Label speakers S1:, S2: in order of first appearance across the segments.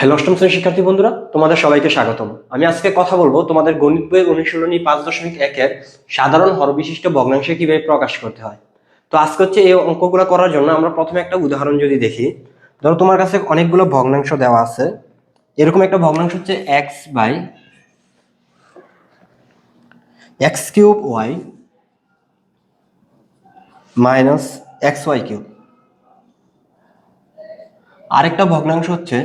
S1: Hello, অষ্টম শ্রেণির শিক্ষার্থী বন্ধুরা, তোমাদের সবাইকে স্বাগতম। আমি আজকে কথা বলব তোমাদের গণিত বইয়ের অনুশীলনী পাঁচ দশমিক একের সাধারণ হরবিশিষ্ট ভগ্নাংশে কীভাবে প্রকাশ করতে হয়। তো আজকে হচ্ছে এই অঙ্কগুলো করার জন্য আমরা প্রথমে একটা উদাহরণ যদি দেখি, ধরো তোমার কাছে অনেকগুলো ভগ্নাংশ দেওয়া আছে। এরকম একটা ভগ্নাংশ হচ্ছে x by x cube y minus x y cube আরেকটা ভগ্নাংশ হচ্ছে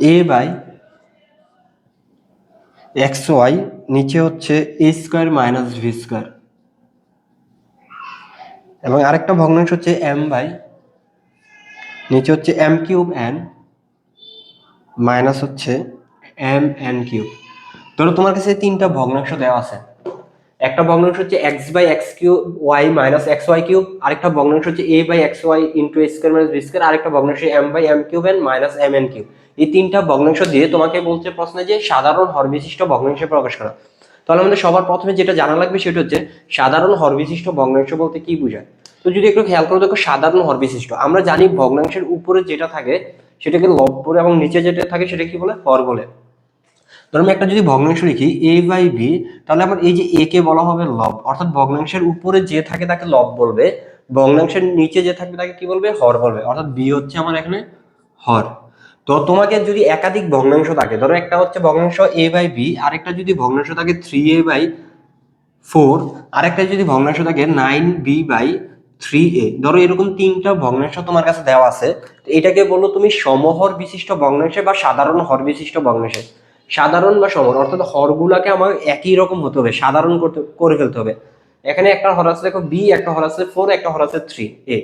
S1: এ বাই এক্স ওয়াই নিচে হচ্ছে a square minus b square এবং আরেকটা ভগ্নাংশ হচ্ছে এম বাই নিচে হচ্ছে এম কিউব এন মাইনাস হচ্ছে এম এন কিউব ধরো তোমার কাছে তিনটা ভগ্নাংশ দেওয়া আছে। একটা ভগ্নাংশ হচ্ছে x by x cube y minus x y cube আরেকটা ভগ্নাংশ হচ্ছে a by x y into square minus b square আরেকটা ভগ্নাংশ m by m cube n minus m n cube এই তিনটা ভগ্নাংশ দিয়ে তোমাকে বলছে প্রশ্নে যে সাধারণ হরবিশিষ্ট ভগ্নাংশে প্রকাশ করা। তাহলে আমাদের সবার প্রথমে যেটা জানা লাগবে সেটা হচ্ছে সাধারণ হরবিশিষ্ট ভগ্নাংশ বলতে কি বোঝায়? তো যদি একটু খেয়াল করে দেখো সাধারণ হরবিশিষ্ট, আমরা জানি ভগ্নাংশের উপরে যেটা থাকে সেটাকে লব বলে এবং নিচে যেটা থাকে সেটা কি বলে? হর বলে। ধরো আমি একটা যদি ভগ্নাংশ লিখি এ বাই বি তাহলে আমার এই যে এ কে বলা হবে লব, অর্থাৎ ভগ্নাংশের উপরে যে থাকে তাকে লব বলবে, ভগ্নাংশের নিচে যে থাকবে তাকে কি বলবে? হর বলবে, অর্থাৎ বি হচ্ছে আমার এখানে হর। তো তোমাকে যদি একাধিক ভগ্নাংশ থাকে, ধরো একটা হচ্ছে ভগ্নাংশ এ বাই বি আরেকটা যদি ভগ্নাংশ থাকে থ্রি এ বাই ফোর আরেকটা যদি ভগ্নাংশ থাকে nine b by three a ধরো এরকম তিনটা ভগ্নাংশ তোমার কাছে দেওয়া আছে এটাকে বলল তুমি সমহর বিশিষ্ট ভগ্নাংশে বা সাধারণ হর বিশিষ্ট ভগ্নাংশে। সাধারণ বা সমহর অর্থাৎ হরগুলাকে আমার একই রকম হতে হবে, সাধারণ করতে, করে ফেলতে হবে। এখানে একটা হর আছে, দেখো বি একটা হর আছে ফোর একটা হর আছে থ্রি এ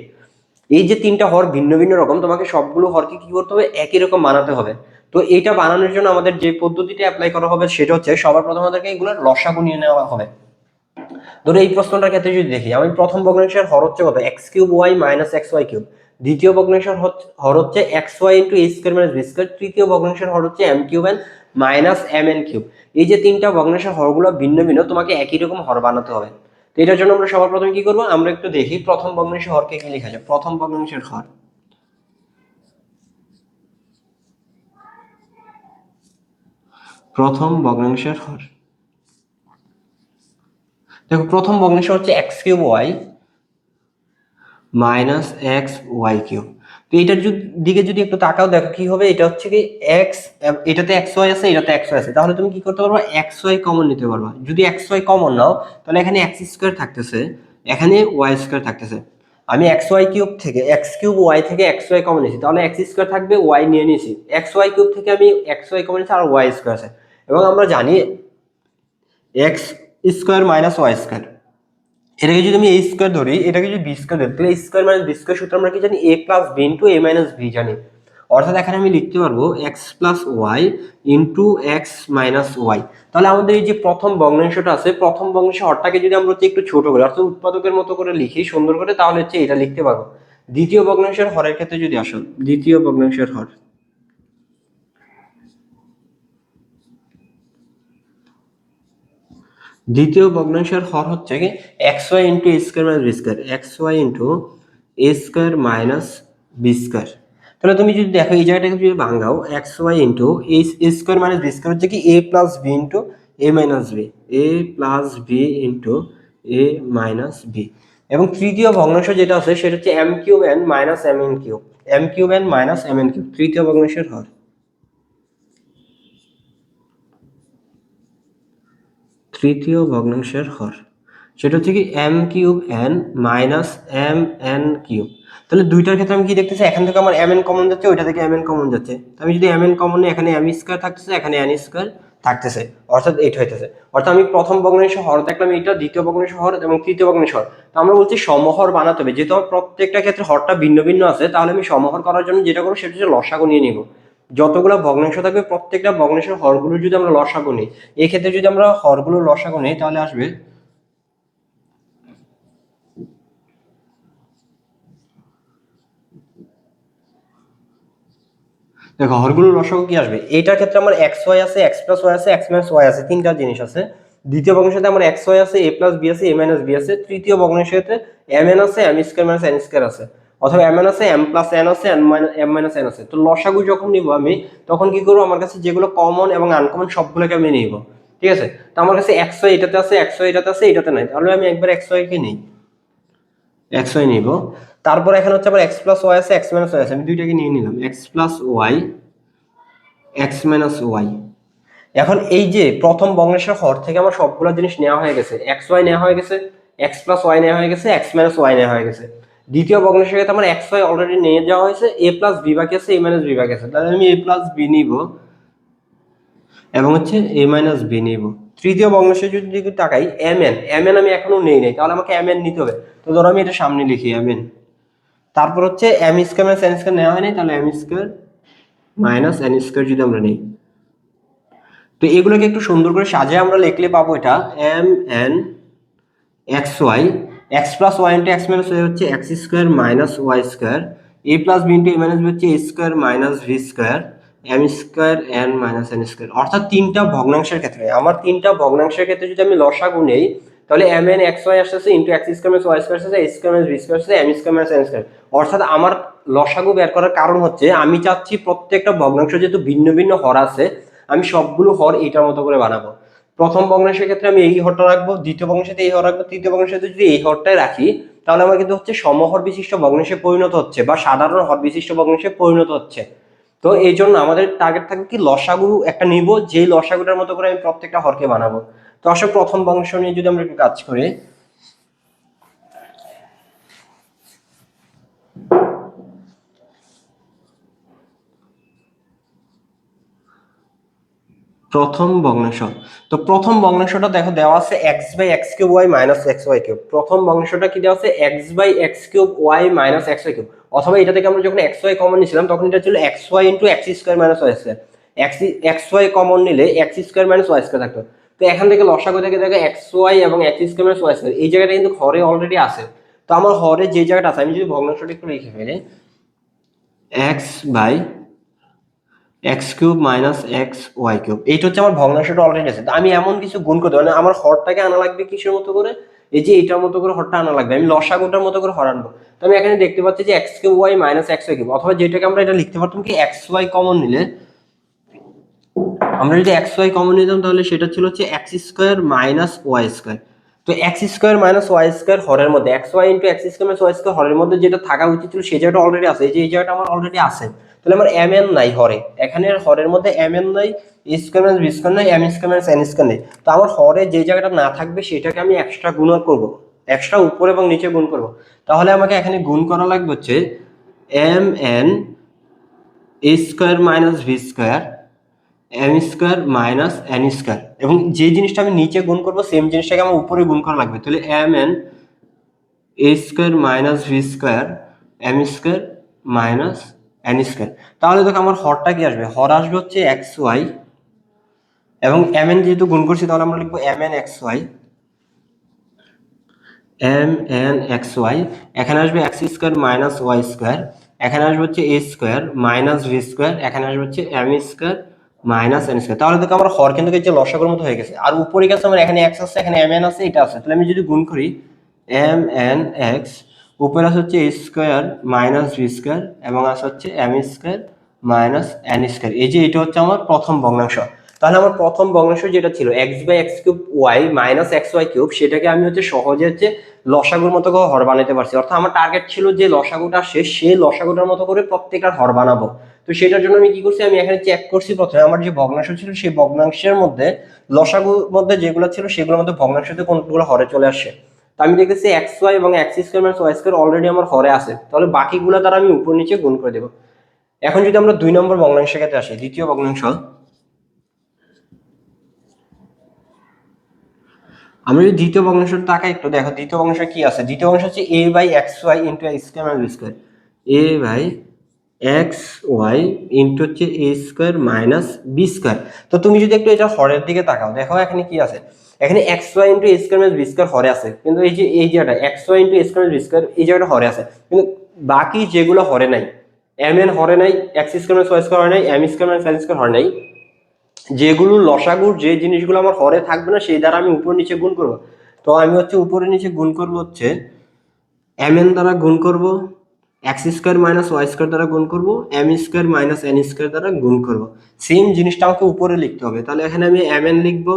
S1: এই যে তিনটা হর ভিন্ন ভিন্ন রকম, তোমাকে সবগুলো হরকে কি করতে হবে? একই রকম বানাতে হবে। তো এটা বানানোর জন্য আমাদের যে পদ্ধতিটা অ্যাপ্লাই করা হবে, সেটা হচ্ছে সবার প্রথম আমাদেরকে এগুলো লসাগু নিয়ে নেওয়া হবে। ধরো এই প্রশ্নটার ক্ষেত্রে যদি দেখি, আমি প্রথম ভগ্নাংশের হর হচ্ছে কত? X cube y minus x y cube দ্বিতীয় ভগ্নাংশের হর হচ্ছে x y into a square minus b square তৃতীয় ভগ্নাংশের হর হচ্ছে m cube n minus m n cube. এই যে তিনটা ভগ্নাংশের হরগুলো ভিন্ন ভিন্ন, তোমাকে একই রকম হর বানাতে হবে। তো এটার জন্য আমরা সবার প্রথমে কি করব? আমরা একটু দেখি প্রথম ভগ্নাংশের হরকে কি লেখা যায়। প্রথম ভগ্নাংশের হর। প্রথম ভগ্নাংশের হর। দেখো, প্রথম ভগ্নাংশ হচ্ছে x cube y minus x y cube. তো এটার দিকে যদি একটু তাকাও, দেখো কি হবে? এটা হচ্ছে কি এক্স এটাতে এক্স ওয়াই আছে, এটাতে এক্স ওয়াই আছে। তাহলে তুমি কি করতে পারবা? এক্স ওয়াই কমন নিতে পারবা। যদি এক্স ওয়াই কমন নাও, তাহলে এখানে এক্স স্কোয়ার থাকতেছে, এখানে ওয়াই স্কোয়ার থাকতেছে। আমি এক্স ওয়াই কিউব থেকে এক্স কিউব ওয়াই থেকে এক্স ওয়াই কমন নিয়েছি। তাহলে এক্স স্কোয়ার থাকবে ওয়াই নিয়ে নিয়েছি। এক্স ওয়াই কিউব থেকে আমি এক্স ওয়াই কমন নিয়েছি, আর ওয়াই স্কোয়ার আছে। এবং আমরা জানি x square minus y square এটাকে যদি আমি এ স্কোয়ার ধরি, এটাকে যদি বি স্কোয়ার ধরি, তাহলে স্কোয়ার মাইনাস বি স্কোয়ার সূত্র আমরা কি জানি? A plus b into a minus b জানি। অর্থাৎ এখানে আমি লিখতে পারব x plus y into x minus y তাহলে আমাদের এই যে প্রথম ভগ্নাংশটা আছে, প্রথম ভগ্নাংশ হরটাকে যদি আমরা হচ্ছে একটু ছোট করি, অর্থাৎ উৎপাদকের মতো করে লিখি, সুন্দর করে, তাহলে হচ্ছে এটা লিখতে পারব। দ্বিতীয় ভগ্নাংশের হরের ক্ষেত্রে যদি আসুন দ্বিতীয় ভগ্নাংশের হর। দ্বিতীয় ভগ্নাংশের হর হচ্ছে কি? X y into a square minus b square x y into a square minus b square তাহলে তুমি যদি দেখো, এই জায়গাটাকে যদি ভাঙাও x y into a square minus b square হচ্ছে কি? A plus b into a minus b a plus b into a minus b এবং তৃতীয় ভগ্নাংশ যেটা আছে, সেটা হচ্ছে m cube n minus m n cube m cube n minus m n cube তৃতীয় ভগ্নাংশের হর। তৃতীয় ভগ্নাংশের হর। সেটা হচ্ছে কি m cube n minus m n cube. তাহলে দুইটার ক্ষেত্রে আমি কি দেখতেছি? এখান থেকে আমার এম এন কমন যাচ্ছে ওইটা থেকে এম এন কমন যাচ্ছে। আমি যদি এম এন কমন নিই, এখানে এম স্কোয়ার থাকতেছে, এখানে এন স্কোয়ার থাকতেছে। অর্থাৎ এইটা হইতেছে। অর্থাৎ আমি প্রথম ভগ্নাংশ হর দেখলাম এটা দ্বিতীয় ভগ্নাংশ হর এবং তৃতীয় ভগ্নাংশ হর। তো আমরা বলছি সমহর বানাতে হবে। যেহেতু আমার প্রত্যেকটা ক্ষেত্রে হরটা ভিন্ন ভিন্ন আছে, তাহলে আমি সমহর করার জন্য যেটা করব, সেটা হচ্ছে লসাগু নিয়ে নিব। যতগুলো ভগ্নাংশ থাকবে, প্রত্যেকটা ভগ্নাংশের হরগুলো যদি আমরা লসাগু নিই এই ক্ষেত্রে যদি আমরা হরগুলো লসাগু নিই, তাহলে আসবে দেখো, হরগুলো লসাগু কি আসবে? এটার ক্ষেত্রে আমার এক্স ওয়াই আছে এক্স প্লাস ওয়াই আছে এক্স মাইনাস ওয়াই আছে, তিনটা জিনিস আছে। দ্বিতীয় ভগ্নাংশের সাথে আমার এক্স ওয়াই আছে এ প্লাস বি আছে এ মাইনাস বি আছে। তৃতীয় ভগ্নাংশের ক্ষেত্রে এম এন আছে m square minus n square আছে। অথবা এম এন আছে এম প্লাস এন আছে এম মাইনাস এন আছে। তো লসাগু যখন নিব আমি, তখন কি করব? আমার কাছে যেগুলো কমন এবং আনকমন সবগুলোকে আমি নিব। ঠিক আছে? তো আমার কাছে একশো এটাতে আছে একশো এটাতে আছে, এটাতে নাই। তাহলে আমি একবার একশো কে নিই। ওয়াই নিব। তারপর এখানে হচ্ছে আবার এক্স প্লাস ওয়াই আছে এক্স মাইনাস ওয়াই আছে। আমি দুইটাকে নিয়ে নিলাম। X plus y x minus y এখন এই যে প্রথম বঙ্গেশ্বর হর থেকে আমার সবগুলো জিনিস নেওয়া হয়ে গেছে। এক্স ওয়াই নেওয়া হয়ে গেছে এক্স প্লাস ওয়াই নেওয়া হয়ে গেছে এক্স মাইনাস ওয়াই নেওয়া হয়ে গেছে। দ্বিতীয় ভগ্নাংশের ক্ষেত্রে আমার এক্স ওয়াই অলরেডি নিয়ে যাওয়া হয়েছে এ প্লাস বি বাকি আছে এ মাইনাস বি বাকি আছে। তাহলে আমি এ প্লাস বি নিব এবং হচ্ছে এ মাইনাস বি নিব। তৃতীয় ভগ্নাংশে যদি তাকাই এম এন এম এন আমি এখনও নেই নাই, তাহলে আমাকে এম এন নিতে হবে। তো ধরো আমি এটা সামনে লিখি এম এন তারপর হচ্ছে m square minus n square নেওয়া হয়নি তাহলে m square minus n square যদি আমরা নিই। তো এগুলোকে একটু সুন্দর করে সাজিয়ে আমরা লিখলে পাবো এটা m n x y x plus y into x minus y হচ্ছে x square minus y square a plus b into a minus b হচ্ছে a square minus b square m square n minus n square অর্থাৎ তিনটা ভগ্নাংশের ক্ষেত্রে। আমার তিনটা ভগ্নাংশের ক্ষেত্রে যদি আমি লসাগু নেই, তাহলে এম এন এক্স ওয়াই আসতেছে into x square minus y square আসছে a square minus b square আসছে m square minus n square অর্থাৎ আমার লসাগু বের করার কারণ হচ্ছে, আমি চাচ্ছি প্রত্যেকটা ভগ্নাংশ যেহেতু ভিন্ন ভিন্ন হর আছে, আমি সবগুলো হর এইটার মতো করে বানাবো। প্রথম ভগ্নাংশের ক্ষেত্রে আমি এই হরটা রাখব, দ্বিতীয় বংশের এই হর রাখব, তৃতীয় ভগ্নাংশে যদি এই হরটাই রাখি, তাহলে আমার কিন্তু হচ্ছে সমহর বিশিষ্ট ভগ্নাংশে পরিণত হচ্ছে বা সাধারণ হর বিশিষ্ট ভগ্নাংশে পরিণত হচ্ছে। তো এই জন্য আমাদের টার্গেট থাকবে কি লসাগু একটা নিব, যেই লসাগুটার মতো করে আমি প্রত্যেকটা হরকে বানাবো। তো আসলে প্রথম বংশ নিয়ে যদি আমরা একটু কাজ করি প্রথম ভগ্নাংশ তো প্রথম ভগ্নাংশটা দেখো দেওয়া আছে x by x cube y minus x y cube প্রথম ভগ্নাংশটা কি দেওয়া আছে? X by x cube y minus x y cube অথবা এটা থেকে আমরা যখন এক্স ওয়াই কমন নিয়েছিলাম, তখন এটা ছিল x y into x square minus y square x x y common নিলে x square minus y square থাকতো। তো এখান থেকে লসাগু থেকে দেখো এক্স ওয়াই এবং x square minus y square এই জায়গাটা কিন্তু হরে অলরেডি আছে। তো আমার হরে যে জায়গাটা আছে, আমি যদি ভগ্নাংশটা একটু লিখে ফেলি। X by x cube minus x y cube এইটা হচ্ছে আমার ভগ্নাংশটা অলরেডি আছে। আমি এমন কিছু গুণ করতে মানে আমার হরটাকে আনা লাগবে কিসের মতো করে? এই যে এটার মতো করে হরটা আনা লাগবে। আমি লসাগুটার মতো করে হর আনব। তো আমি এখানে দেখতে পাচ্ছি যে x cube y minus x y cube অথবা যেটাকে আমরা এটা লিখতে পারতাম কি এক্স ওয়াই কমন নিলে? আমরা যদি এক্স ওয়াই কমন নিতাম তাহলে সেটা ছিল হচ্ছে x square minus y square তো x square minus y square হরের মধ্যে x y into x square minus y square হরের মধ্যে যেটা থাকা উচিত ছিল, সেই জায়গাটা অলরেডি আছে। যে, এই জায়গাটা আমার অলরেডি আছে। তাহলে আমার এম এন নাই হরে। এখানে হরের মধ্যে এম এন নাই স্কোয়ার মাইনাস বি স্কোয়ার নাই m square minus n square নেই। তো আমার হরে যে জায়গাটা না থাকবে, সেটাকে আমি এক্সট্রা গুণ করব। এক্সট্রা উপরে এবং নিচে গুণ করব। তাহলে আমাকে এখানে গুণ করা লাগবে হচ্ছে m n a square minus b square m square minus n square এবং যে জিনিসটা আমি নিচে গুণ করব সেম জিনিসটাকে আমার উপরে গুণ করা লাগবে। তাহলে m n a square minus b square m square minus n square তাহলে দেখো আমার হরটা কি আসবে? হর আসবে হচ্ছে এক্স ওয়াই এবং এম এন যেহেতু গুণ করছি, তাহলে আমরা লিখব m n x y m n x y এখানে আসবে x square minus y square এখানে আসবে হচ্ছে a square minus b square এখানে আসবে হচ্ছে m square minus n square তাহলে দেখো আমার হর কিন্তু যে লসাগুর মতো হয়ে গেছে। আর উপরে গেছে আমার এখানে এক্স আছে, এখানে এম এন আছে, এটা আছে। তাহলে আমি যদি গুণ করি এম এন এক্স উপরে আছে হচ্ছে স্কোয়ার মাইনাস ভি স্কোয়ার এবং আছে হচ্ছে m square minus n square এই যে এটা হচ্ছে আমার প্রথম ভগ্নাংশ। তাহলে আমার প্রথম ভগ্নাংশ যেটা ছিল x by x cube y minus x y cube সেটাকে আমি হচ্ছে সহজে হচ্ছে লসাগুর মতো করে হর বানাতে পারছি। অর্থাৎ আমার টার্গেট ছিল যে লসাগুটা শেষ সেই লসাগুটার মতো করে প্রত্যেকটা হর বানাবো। তো সেটার জন্য আমি কি করছি, আমি এখানে চেক করছি প্রথমে। আমার যে ভগ্নাংশ ছিল, সেই ভগ্নাংশের মধ্যে লসাগুর মধ্যে যেগুলো ছিল, সেগুলোর মধ্যে ভগ্নাংশতে কোনগুলো হরে চলে আসে। তো আমি দেখতেছি এক্স ওয়াই এবং x square minus y square already আমার হরে আছে। তাহলে বাকিগুলো তারা আমি উপর নিচে গুণ করে দেবো। এখন যদি আমরা দুই নম্বর ভগ্নাংশের ক্ষেত্রে আসি, দ্বিতীয় ভগ্নাংশ। আমরা যদি দ্বিতীয় ভগ্নাংশের তাকাই একটু, দেখো দ্বিতীয় ভগ্নাংশ কি আছে? দ্বিতীয় ভগ্নাংশ হচ্ছে a by x y into x square square a by x y into হচ্ছে a square minus b square তো তুমি যদি একটু এটা হরের দিকে তাকাও, দেখো এখানে কি আছে? এখানে x y into a square minus b square হরে আছে। কিন্তু এই যে, এই জায়গাটা x y into a square b square এই জায়গাটা হরে আছে। কিন্তু বাকি যেগুলো হরে নাই এম এন হরে নাই x square minus y square হরে নাই m square minus n square হরে নাই যেগুলো লসাগুর, যে জিনিসগুলো আমার হরে থাকবে না, সেই দ্বারা আমি উপর নিচে গুণ করব। তো আমি হচ্ছে উপরে নিচে গুণ করব হচ্ছে এম এন দ্বারা গুণ করব x square minus y square দ্বারা গুণ করব m square minus n square দ্বারা গুণ করব। সেম জিনিসটা আমাকে উপরে লিখতে হবে। তাহলে এখানে আমি এম এন লিখব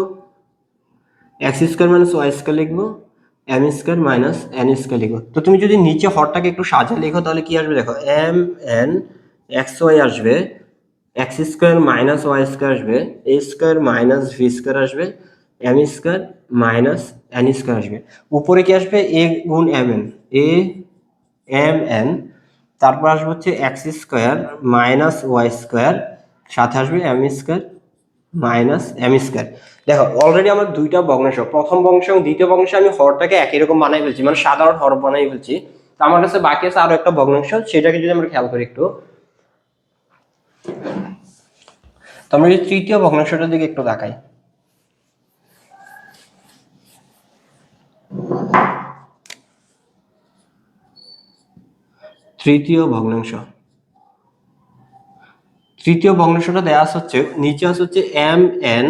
S1: x square minus y square লিখব m square minus n square লিখব। তো তুমি যদি নিচে হরটাকে একটু সাজা লিখো, তাহলে কি আসবে দেখো? এম এন এক্স ওয়াই আসবে। X square minus y square আসবে a square minus b square আসবে m square minus n square আসবে। উপরে কি আসবে? এ গুণ m n a m n তারপর আসবে হচ্ছে x square minus y square সাথে আসবে m square minus m square দেখো অলরেডি আমার দুইটা ভগ্নাংশ, প্রথম বংশ এবং দ্বিতীয় বংশে আমি হরটাকে একই রকম বানাই ফেলছি মানে সাধারণ হর বানাই ফেলছি। তো আমার কাছে বাকি আছে আরও একটা ভগ্নাংশ, সেটাকে যদি আমরা খেয়াল করি একটু। তো আমরা যদি তৃতীয় ভগ্নাংশটার দিকে একটু তাকাই। তৃতীয় ভগ্নাংশ। তৃতীয় ভগ্নাংশটা দেওয়া হচ্ছে, নিচে হচ্ছে m n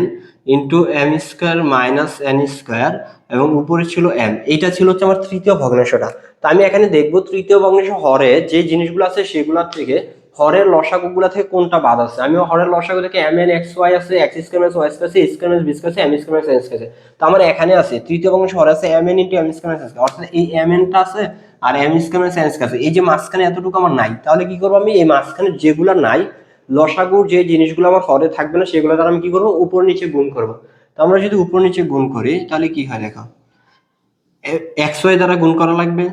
S1: into m square minus n square এবং উপরে ছিল এম এইটা ছিল হচ্ছে আমার তৃতীয় ভগ্নাংশটা। তো আমি এখানে দেখব তৃতীয় ভগ্নাংশ হরে যে জিনিসগুলো আছে সেগুলোর থেকে হরের লসাগুগুলা থেকে কোনটা বাদ আছে? আমি হরের লসাগু থেকে এম এন এক্স ওয়াই আছে এক্স স্কোয়ার ওয়াই স্কোয়ার আছে square minus b square m square minus n square তো আমার এখানে আছে, তৃতীয় ভগ্নাংশ হরে আছে m n into m square minus অর্থাৎ এই এম এনটা আছে আর m square minus n square আছে। এই যে মাঝখানে এতটুকু আমার নাই, তাহলে কি করব আমি? এই মাঝখানে যেগুলো নাই, লসাগুর যে জিনিসগুলো আমার হরে থাকবে না, সেগুলো দ্বারা আমি কি করব? উপর নিচে গুণ করব। তো আমরা যদি উপর নিচে গুণ করি, তাহলে কি হয় দেখো? এক্স ওয়াই দ্বারা গুণ করা লাগবে?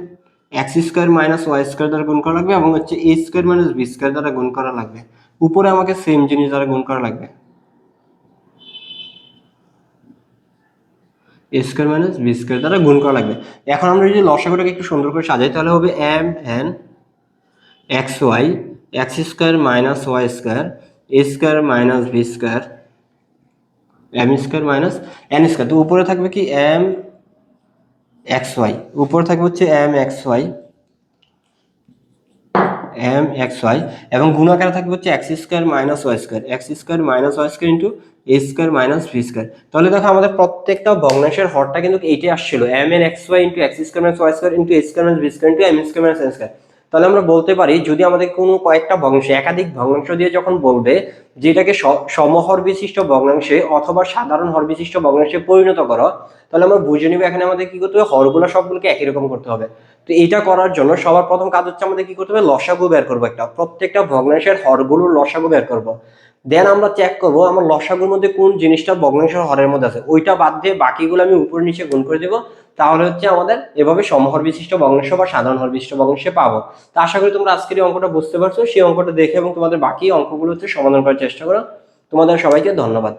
S1: X square minus y square দ্বারা গুণ করা লাগবে এবং হচ্ছে a square minus b square দ্বারা গুণ করা লাগবে। উপরে আমাকে সেম জিনিস দ্বারা গুণ করা লাগবে। A square minus b square দ্বারা গুণ করা লাগবে। এখন আমরা যদি লসাগুটাকে একটু সুন্দর করে সাজাই, তাহলে হবে m n x y x square minus y square a square minus b square m square minus n square তো উপরে থাকবে কি এম এক্স ওয়াই উপরে থাকবে হচ্ছে M X Y M X Y এবং গুণাকারে থাকবে হচ্ছে X square minus Y square X square minus Y square into A square minus V square তাহলে দেখো আমাদের প্রত্যেকটা ভগ্নাংশের হরটা কিন্তু এইটাই আসছিল। M N X Y into X square minus Y square into A square minus V square into M square minus N square তাহলে আমরা বলতে পারি, যদি আমাদের কোনো কয়েকটা ভগ্নাংশ, একাধিক ভগ্নাংশ দিয়ে যখন বলবে, যেটাকে সমহর বিশিষ্ট ভগ্নাংশে অথবা সাধারণ হর বিশিষ্ট ভগ্নাংশে পরিণত করো, তাহলে আমরা বুঝে নিব এখানে আমাদের কি করতে হবে? হরগুলো সবগুলোকে একই রকম করতে হবে। তো এটা করার জন্য সবার প্রথম কাজ হচ্ছে আমাদের কি করতে হবে? লসাগু বের করব একটা। প্রত্যেকটা ভগ্নাংশের হরগুলোর লসাগু বের করব। দেন আমরা চেক করব আমার লসাগুর মধ্যে কোন জিনিসটা ভগ্নাংশ হরের মধ্যে আছে। ওইটা বাদ দিয়ে বাকিগুলো আমি উপর নিচে গুণ করে দেবো। তাহলে হচ্ছে আমাদের এভাবে সমহর বিশিষ্ট ভগ্নাংশ বা সাধারণ হর বিশিষ্ট ভগ্নাংশে পাবো। তা আশা করি তোমরা আজকের অঙ্কটা বুঝতে পারছ। সেই অঙ্কটা দেখে এবং তোমাদের বাকি অঙ্কগুলো হচ্ছে সমাধান করার চেষ্টা করো। তোমাদের সবাইকে ধন্যবাদ।